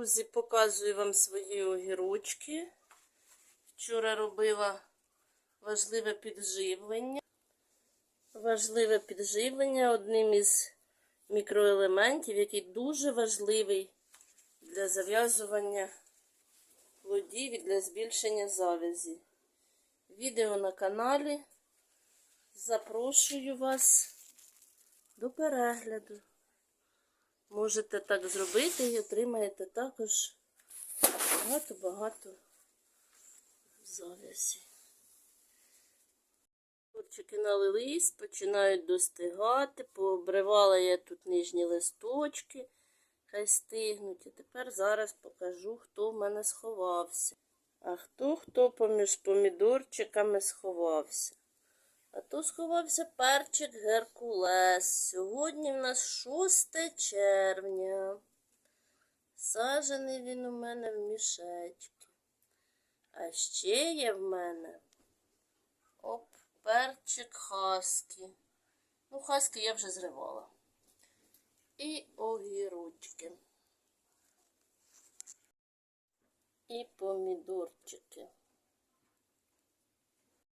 Друзі, показую вам свої огірочки. Вчора робила важливе підживлення. Важливе підживлення одним із мікроелементів, який дуже важливий для зав'язування плодів і для збільшення завязі. Відео на каналі. Запрошую вас до перегляду. Можете так зробити і отримаєте також багато-багато завязі. Корчики налились, починають достигати, пообривала я тут нижні листочки, хай стигнуть. І тепер зараз покажу, хто в мене сховався. А хто хто поміж помідорчиками сховався. А то сховався перчик Геркулес. Сьогодні в нас 6 червня. Сажений він у мене в мішечки. А ще є в мене оп, перчик хаскі. Ну, хаскі я вже зривала. І огірочки. І помідорчики.